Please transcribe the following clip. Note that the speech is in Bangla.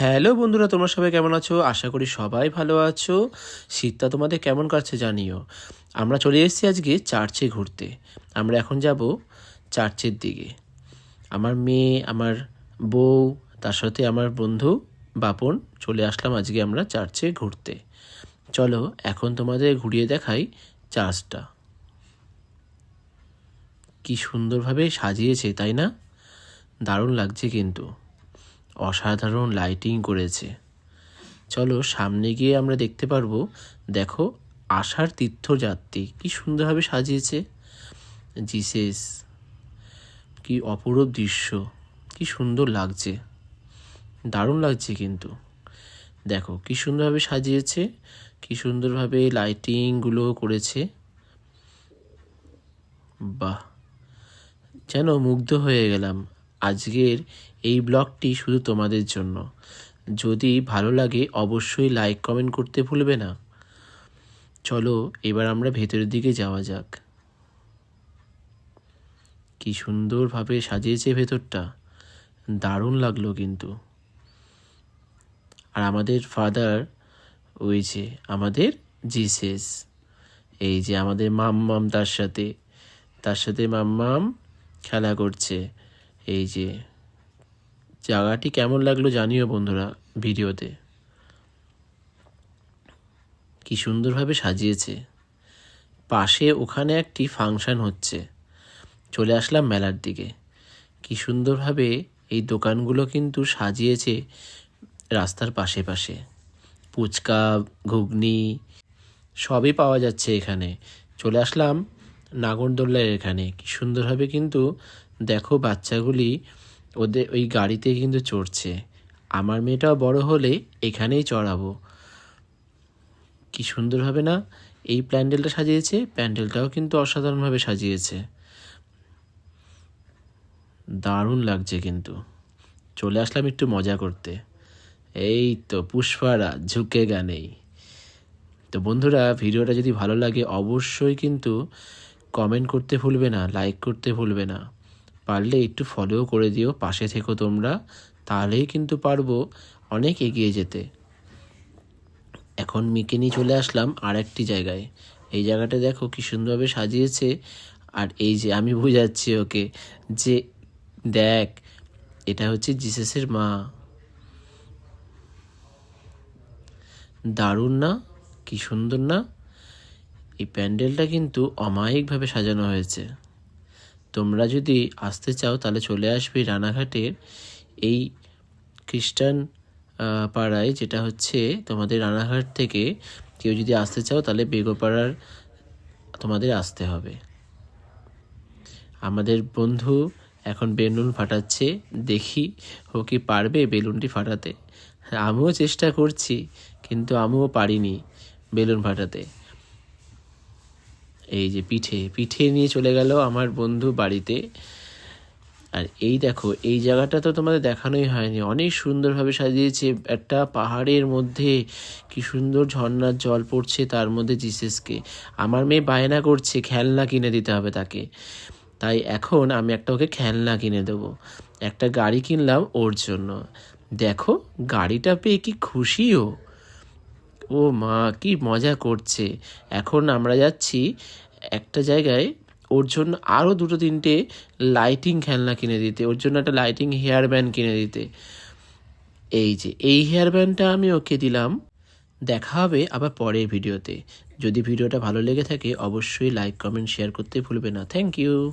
হ্যালো বন্ধুরা, তোমরা সবাই কেমন আছো? আশা করি সবাই ভালো আছো। শীতটা তোমাদের কেমন কাটছে জানিও। আমরা চলে এসেছি আজকে চার্চে ঘুরতে। আমরা এখন যাব চার্চের দিকে। আমার মেয়ে, আমার বউ, তার সাথে আমার বন্ধু, বাপন, চলে আসলাম আজকে আমরা চার্চে ঘুরতে। চলো, এখন তোমাদের ঘুরিয়ে দেখাই চার্চটা। কি সুন্দরভাবে সাজিয়েছে, তাই না? দারুণ লাগছে কিন্তু। অসাধারণ লাইটিং করেছে। চলো সামনে গিয়ে আমরা দেখতে পারব, দেখো আশার তীর্থযাত্রী কি সুন্দরভাবে সাজিয়েছে। জিসেস কি অপরূপ দৃশ্য, কি সুন্দর লাগছে। দারুণ লাগছে কিন্তু। দেখো কি সুন্দরভাবে সাজিয়েছে, কি সুন্দরভাবে লাইটিংগুলো করেছে। বাহ, যেন মুগ্ধ হয়ে গেলাম। আজকের এই ব্লগটি শুধু তোমাদের জন্য। যদি ভালো লাগে, অবশ্যই লাইক কমেন্ট করতে ভুলবে না। চলো, এবার আমরা ভেতরের দিকে যাওয়া যাক। কি সুন্দরভাবে সাজিয়েছে ভেতরটা। দারুণ লাগল কিন্তু। আর আমাদের ফাদার ওই যে আমাদের জিসেস এই যে আমাদের মাম্মাম তার সাথে। তার সাথে মাম্মাম খেলা করছে। এই যে জায়গাটি কেমন লাগল জানিও বন্ধুরা ভিডিওতে। কি সুন্দরভাবে সাজিয়েছে। পাশে ওখানে একটি ফাংশন হচ্ছে। চলে আসলাম মেলার দিকে। কি সুন্দরভাবে এই দোকানগুলো কিন্তু সাজিয়েছে রাস্তার পাশে পাশে। ফুচকা ঘুগনি সবই পাওয়া যাচ্ছে এখানে। চলে আসলাম নাগরদোল্লার এখানে। কি সুন্দরভাবে কিন্তু দেখো বাচ্চাগুলি ওদের ওই গাড়িতে কিন্তু চড়ছে। আমার মেয়েটাও বড় হলে এখানেই চড়াবো। কি সুন্দর হবে না? এই প্যান্ডেলটা সাজিয়েছে, প্যান্ডেলটাও কিন্তু অসাধারণভাবে সাজিয়েছে। দারুণ লাগছে কিন্তু। চলে আসলাম একটু মজা করতে। এই তো পুষ্পারা, ঝুঁকে গানেই। তো বন্ধুরা, ভিডিওটা যদি ভালো লাগে অবশ্যই কিন্তু কমেন্ট করতে ভুলবে না লাইক করতে ভুলবে না। পারলে একটু ফলো করে দিও, পাশে থেকো তোমরা, তাহলেই কিন্তু পারব অনেক এগিয়ে যেতে। এখন মিকে নিয়ে চলে আসলাম আর একটি জায়গায়। এই জায়গাটা দেখো কি সুন্দরভাবে সাজিয়েছে। আর এই যে আমি বোঝাচ্ছি ওকে যে দেখ, এটা হচ্ছে জিসাসের মা। দারুণ না? কি সুন্দর না? এই প্যান্ডেলটা কিন্তু অমায়িকভাবে সাজানো হয়েছে। তোমরা যদি আসতে চাও, তাহলে চলে আসবে রানাঘাটের এই খ্রিস্টান পাড়ায়, যেটা হচ্ছে তোমাদের রানাঘাট থেকে কেউ যদি আসতে চাও, তাহলে বেগোপাড়ার তোমাদের আসতে হবে। আমাদের বন্ধু এখন বেলুন ফাটাচ্ছে, দেখি ও কি পারবে বেলুনটি ফাটাতে। আমিও চেষ্টা করছি, কিন্তু আমিও পারিনি বেলুন ফাটাতে। এই যে পিঠে পিঠে নিয়ে চলে গেল আমার বন্ধু বাড়িতে। আর এই দেখো, এই জায়গাটা তো তোমাদের দেখানোই হয়নি। অনেক সুন্দরভাবে সাজিয়েছে। একটা পাহাড়ের মধ্যে কি সুন্দর ঝর্নার জল পড়ছে তার মধ্যে জিসেসকে। আমার মেয়ে বায়না করছে, খেলনা কিনে দিতে হবে তাকে। তাই এখন আমি একটা ওকে খেলনা কিনে দেবো। একটা গাড়ি কিনলাম ওর জন্য। দেখো, গাড়িটা পেয়ে কি খুশিও। ও মা, কি মজা করছে। এখন আমরা যাচ্ছি একটা জায়গায়। ওর জন্য আরও দুটো তিনটে লাইটিং খেলনা কিনে দিতে। ওর জন্য একটা লাইটিং হেয়ার ব্যান্ড কিনে দিতে। এই যে, এই হেয়ার ব্যান্ডটা আমি ওকে দিলাম। দেখা হবে আবার পরের ভিডিওতে। যদি ভিডিওটা ভালো লেগে থাকে, অবশ্যই লাইক কমেন্ট শেয়ার করতে ভুলবে না। Thank you